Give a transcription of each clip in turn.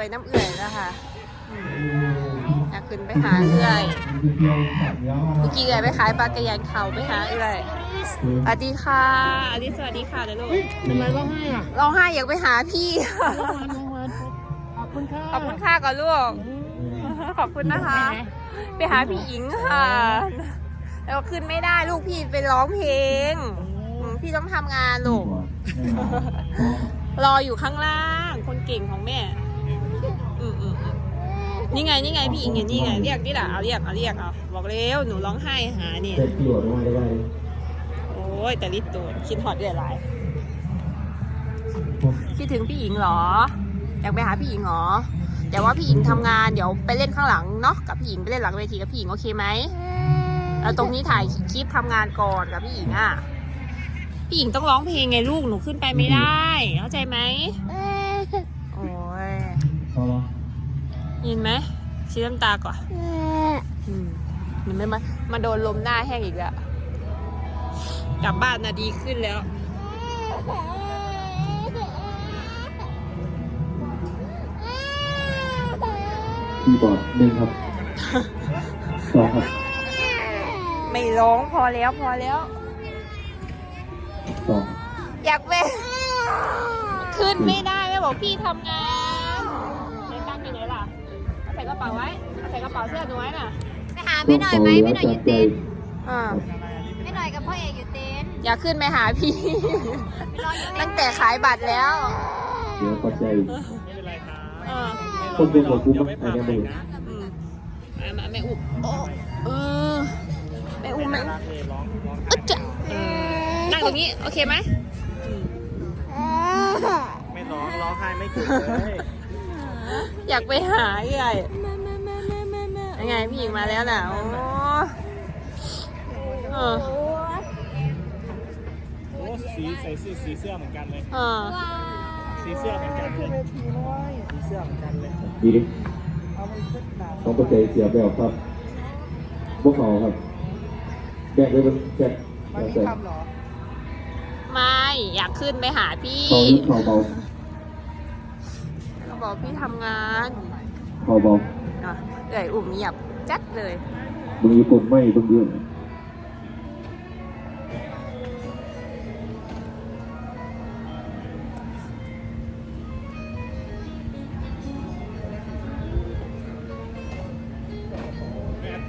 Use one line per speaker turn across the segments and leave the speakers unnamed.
ขึ้นไปน้ำเอื่อยแล้วค่ะอืมอยากขึ้นไปหาเอื่อยเมื่อกี้เอื่อยไปขายปลากระยานเขาไปหาเอื่อยสวัสดีค่ะอลิสสวัสดีค่ะเดี๋ยวลูก
เป็นไรร้องไห้อะ
ร้องไห้อยากไปหาพี่
น้องวันน้องวันขอบคุณค่ะ
ขอบคุณค่ะก่อนลูกขอบคุณนะคะ ไปหาพี่หญิงค่ะแล้วขึ้นไม่ได้ลูกพี่ไปร้องเพลงอืมพี่ต้องทำงานลูก รออยู่ข้างล่าง คนเก่งของแม่อืมอืมอืม นี่ไงนี่ไงพี่หญิงอยู่นี่ไงเรียกนี่แหละเอาเรียกเอาเรียกเอาบอกเร็วหนูร้องไห้หาเนี่ย
เจ็ดกิโลลงมาได้ได้
โอ้ยแต่ลิตตัวคิดหอดเดือดหลายคิดถึงพี่หญิงเหรอ อยากไปหาพี่หญิงเหรอเดี๋ยวว่าพี่หญิงทำงานเดี๋ยวไปเล่นข้างหลังเนาะกับพี่หญิงไปเล่นหลังเวทีกับพี่หญิงโอเคไหมแล้วตรงนี้ถ่ายคลิปทำงานก่อนกับพี่หญิงอะพี่หญิงต้องร้องเพลงไงลูกหนูขึ้นไปไม่ได้เข้าใจไหมโอ้ย
พอแล้ว
ยินไหมชี้น้ำตาก่อนอืมเห็นไหมมามาโดนลมหน้าแห้งอีกแล้ว กลับบ้านนะดีขึ้นแล้ว
คีย์บอร์ดหนึ่งครับสองครับ
ไม่ร้องพอแล้วพอแล้ว
สอง
อยากไปขึ้นไม่ได้แม่บอกพี่ทำงานใน ส่กระเป๋าไว้เอาใส่กระเป๋าเสื้อหนูไว้น่ะ
ไปหาไม่หน่อยไหมไม่หน่อยอยู่เต็นท์
อ่า
ไม่หน่อยกับพ่อเอกอยู่เต็นท์
อยากขึ้นไปหาพี่
ไปรออยู่เต็
ตั้
น
ง
ท์
แต่ขายบัตรแล้ว
เดี๋ยวเข้าใจ
ไม่เป็นไรครับ
อ่า
คนเป็นของกูมั้งไอ้เนี่ยมึง
อืมมามาแม่อุ้มโอ้เออแม่อุ้มแม่อุ้ม
ร้องร้อง
อึ๊ดจะนั่งตรงนี้ โอเคไหม
ไม่ร้องร้องไห้ไม่เจ็บเลย
อยากไปหาใหญ่ยังไงพี่หญิงมาแล้วน่ะโอ้เออ
โอ้สีใส่สีสีเสื้อเหมือนกันเลย
เออ
สีเสื้อเหมือนกันเลยสีเสื้อเหมือนกันเลย
ดีดิต้องเข้าใจเสียแบบครับพวกเขาครับแบกเลยมันแบกแบกใส่
ไม่อยากขึ้นไปหาพี่
เขาลึกเขาเบา
เขา บอกพี่ทำงาน
เขาเบา
อะเอ่ยอุ่มเงียบจัดเลย
มึงญี่ปุ่นไม่มึงเยอะ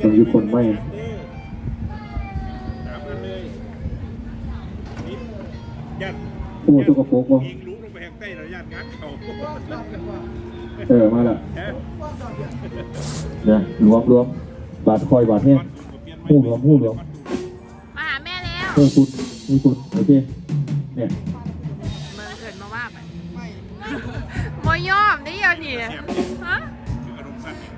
มึงญี่ปุ่นไม่
ถามกันเลยนี่ญาติ
พูดทุกกระโปรงวะ
เขา
เออมาละ
แฮะ
เนี่ยรวมรวมบาทคอยบาทเนี่ยหูหลวมหูหลวม
มาหาแม่แล้ว
เออคุณมีคุณโอเคเนี่ย
เมืองเกิดมาว่าไปมอยอมได้ยังนี่ฮะ
คืออารมณ์สั้นเนี่ย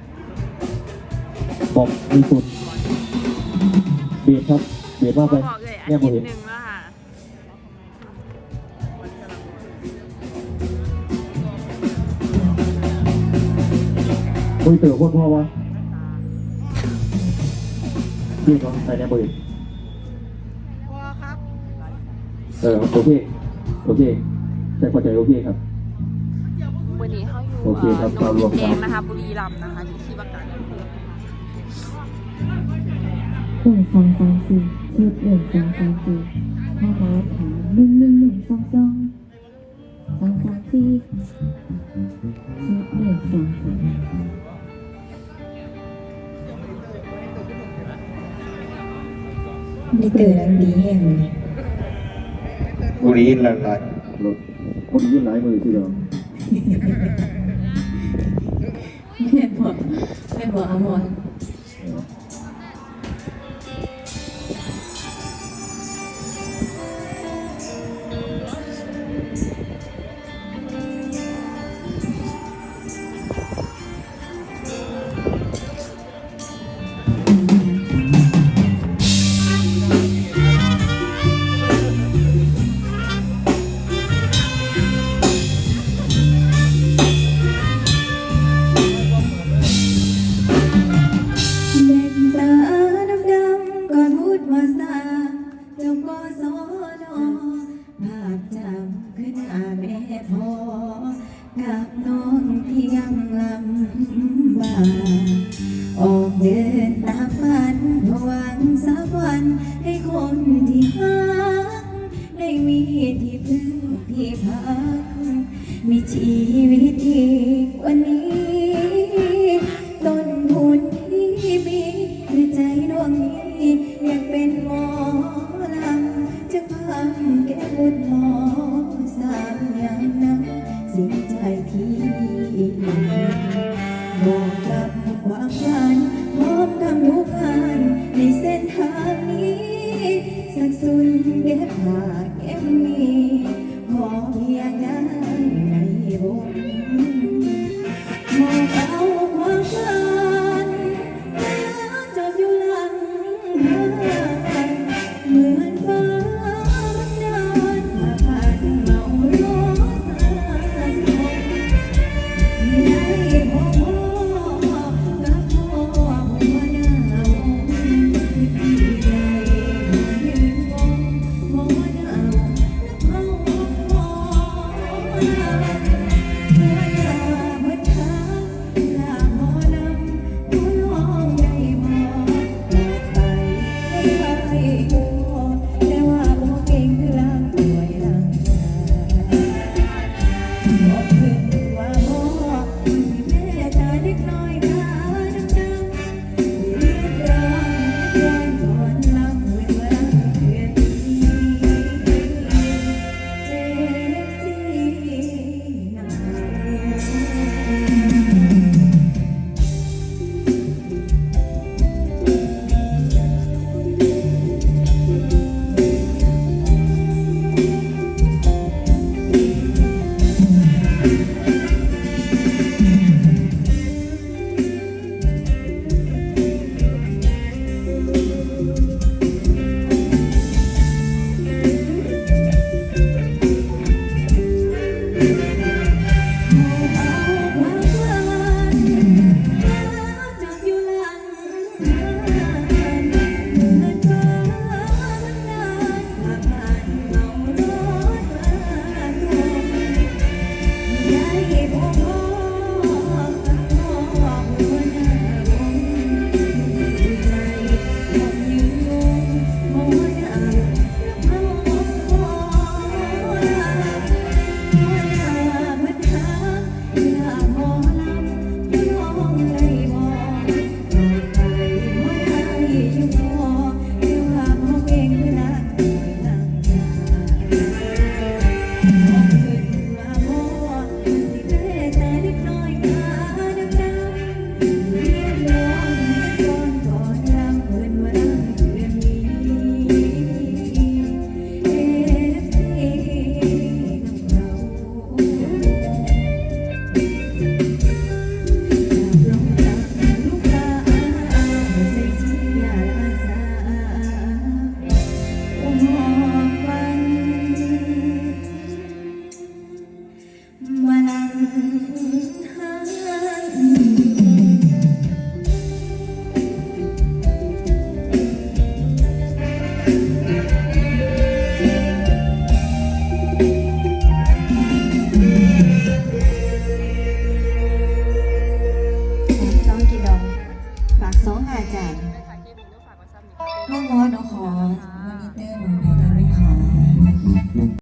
บอกมีคุณเบียดครับเบียดมากไป
บอกเลยอา
แง่
ทิ
โม
ต
เห็น
ย์หนึ่งแล้ว ค่ะ
คุยเต๋อโคตรพ่อวะเบียดเขาใส่แง่โมเห็นเออโอเคโอเคใช่เข้าใจโอเคครับ
วันนี้เขาอยู่
โอเคครับ
เอ่อโนน
เรารวม
ดินแดง
กัน
นะคะบุรีรัมย์นะคะอยู่ที่บักกาด
หนึ่งสองสามสี่ชุดหนึ่งสองสามสี่พ่อมาถามหนึ่งหนึ่งหนึ่งสองสองสองสามสี่ชุดหนึ่งสองสาม
นี่ตื่นแล้วดีแห้งเลย
บุรีหลายหลายคนยื่นหลายมือทีเดียว
แม่บอกแม่บอกอมร กับน้องเพียงลำบากออกเดินตามฝันหวังสักวันให้คนที่หักได้มีที่พึ่งที่พักมีชีวิตดีกว่านี้
Bye.